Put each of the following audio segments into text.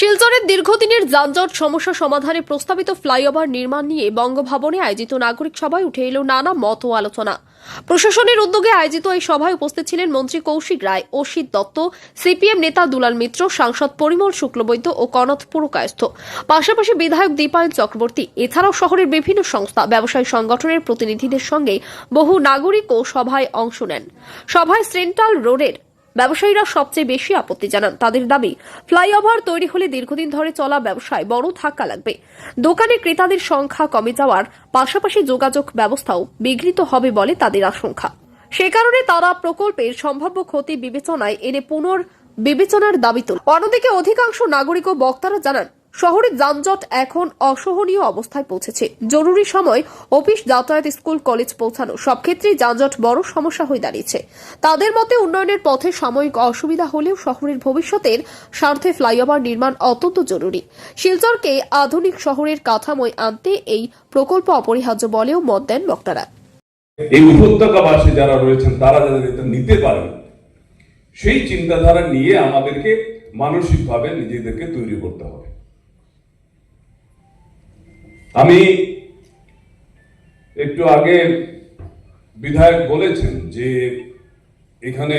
শিলচরের দীর্ঘদিনের যানজট সমস্যা সমাধানে প্রস্তাবিত ফ্লাইওভার নির্মাণ নিয়ে বঙ্গভবনে আয়োজিত নাগরিক সভায় উঠে এলো নানা মত ও আলোচনা। প্রশাসনের উদ্যোগে আয়োজিত এই সভায় উপস্থিত ছিলেন মন্ত্রী কৌশিক রায়, অসিত দত্ত, সিপিএম নেতা দুলাল মিত্র, সাংসদ পরিমল শুক্লবৈদ্য ও কনথ পুরকায়স্থ। পাশাপাশি বিধায়ক দীপায়ন চক্রবর্তী, এছাড়াও শহরের বিভিন্ন সংস্থা, ব্যবসায়ী সংগঠনের প্রতিনিধিদের সঙ্গে বহু নাগরিক ও সভায় অংশ নেন। সভায় সেন্ট্রাল রোডের ব্যবসায়ীরা সবচেয়ে বেশি আপত্তি জানান। তাদের দাবি, ফ্লাইওভার তৈরি হলে দীর্ঘদিন ধরে চলা ব্যবসায় বড় ধাক্কা লাগবে। দোকানে ক্রেতাদের সংখ্যা কমে যাওয়ার পাশাপাশি যোগাযোগ ব্যবস্থাও বিঘ্নিত হবে বলে তাদের আশঙ্কা। সে কারণে তারা প্রকল্পের সম্ভাব্য ক্ষতি বিবেচনায় এনে পুনর বিবেচনার দাবি তোল অন্যদিকে অধিকাংশ নাগরিক ও বক্তারা জানান শহরের যানজট এখন অসহনীয় অবস্থায় পৌঁছেছে। জরুরি সময় অফিস, যাতায়াত, স্কুল, কলেজ পৌঁছানো সব ক্ষেত্রেই যানজট বড় সমস্যা হয়ে দাঁড়িয়েছে। তাদের মতে উন্নয়নের পথে সাময়িক অসুবিধা হলেও শহরের ভবিষ্যতের স্বার্থে ফ্লাইওভার নির্মাণ অত্যন্ত জরুরি। শিলচরকে আধুনিক শহরের কাঠামোয় আনতে এই প্রকল্প অপরিহার্য বলেও মত দেন বক্তারা। এই উপত্যকাবাসী যারা রয়েছেন, তারা যাতে এটা নিতে পারেন, সেই চিন্তাধারা নিয়ে আমাদেরকে মানসিকভাবে নিজেদেরকে তৈরি করতে হবে। আমি একটু আগে বিধায়ক বলেছেন যে এখানে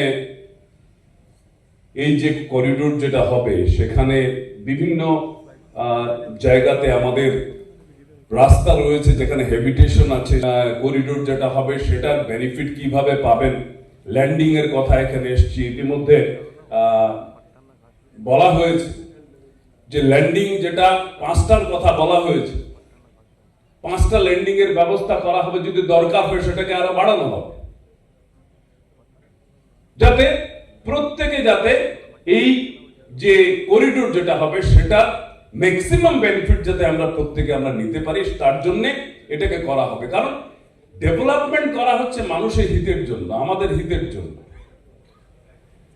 এই যে করিডোর যেটা হবে, সেখানে বিভিন্ন জায়গাতে আমাদের রাস্তা রয়েছে যেখানে হেবিটেশন আছে। করিডোর যেটা হবে, সেটার বেনিফিট কীভাবে পাবেন? ল্যান্ডিং এর কথা এখানে এসছি। ইতিমধ্যে বলা হয়েছে যে ল্যান্ডিং যেটা পাঁচটার কথা বলা হয়েছে পাঁচটা ল্যান্ডিং এর ব্যবস্থা করা হবে, যদি দরকার হয় সেটাকে আরও বাড়ানো হবে। যাতে প্রত্যেকে যাতে এই যে করিডোর যেটা হবে, সেটা ম্যাক্সিমাম বেনিফিট যাতে আমরা প্রত্যেকে আমরা নিতে পারি, তার জন্য এটাকে করা হবে। কারণ ডেভেলপমেন্ট করা হচ্ছে মানুষের হিতের জন্য, আমাদের হিতের জন্য।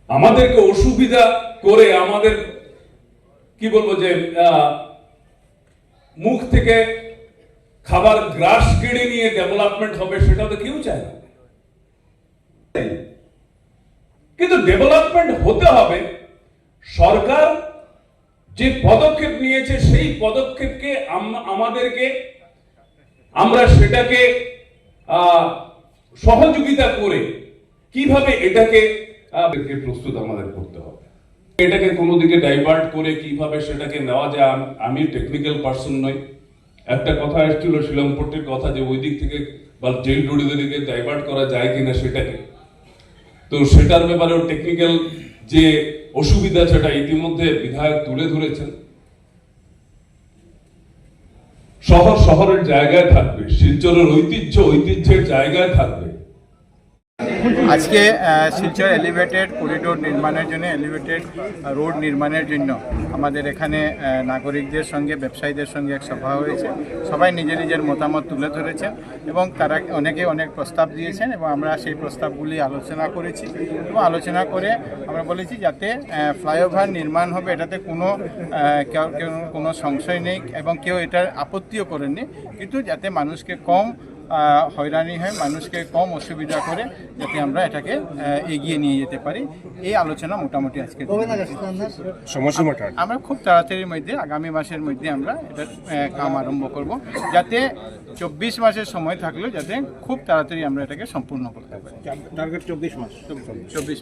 আমাদেরকে অসুবিধা করে আমাদের, কি বলব যে মুখ থেকে খাবার গ্রাস কেড়ে নিয়ে ডেভেলপমেন্ট হবে সেটা তো কেউ চায় না। কিন্তু ডেভেলপমেন্ট হতে হবে। সরকার যে পদক্ষেপ নিয়েছে, সেই পদক্ষেপকে আম- আমাদেরকে, আমরা সেটাকে সহযোগিতা করে কীভাবে এটাকে প্রস্তুত আমাদের করতে হবে। এটাকে কোনো দিকে ডাইভার্ট করে কীভাবে সেটাকে নেওয়া যায়, আমি টেকনিক্যাল পার্সন নই। একটা কথা এসেছিল শিলংপট্টির কথা যে ওই দিক থেকে বা জেল রোডের দিকে ডাইভার্ট করা যায় কিনা সেটাকে। তো সেটার ব্যাপারেও টেকনিক্যাল যে অসুবিধা সেটা ইতিমধ্যে বিধায়ক তুলে ধরেছেন। শহর শহরের জায়গায় থাকবে, শিলচরের ঐতিহ্য ঐতিহ্যের জায়গায় থাকবে। আজকে শিলচর এলিভেটেড করিডোর নির্মাণের জন্য এলিভেটেড রোড নির্মাণের জন্য আমাদের এখানে নাগরিকদের সঙ্গে, ব্যবসায়ীদের সঙ্গে এক সভা হয়েছে। সবাই নিজের নিজের মতামত তুলে ধরেছেন এবং তারা অনেকে অনেক প্রস্তাব দিয়েছেন এবং আমরা সেই প্রস্তাবগুলি আলোচনা করেছি এবং আলোচনা করে আমরা বলেছি যাতে ফ্লাইওভার নির্মাণ হবে, এটাতে কোনো কোনো সংশয় নেই এবং কেউ এটার আপত্তিও করেননি। কিন্তু যাতে মানুষকে কম হয়রানি হয় মানুষকে কম অসুবিধা করে যাতে আমরা এটাকে এগিয়ে নিয়ে যেতে পারি। এই আলোচনা মোটামুটি আজকে আমরা খুব তাড়াতাড়ির মধ্যে আগামী মাসের মধ্যে আমরা এটার কাম আরম্ভ করব। যাতে চব্বিশ মাসের সময় থাকলেও যাতে খুব তাড়াতাড়ি আমরা এটাকে সম্পূর্ণ করতে পারি। টার্গেট চব্বিশ মাস। চব্বিশ।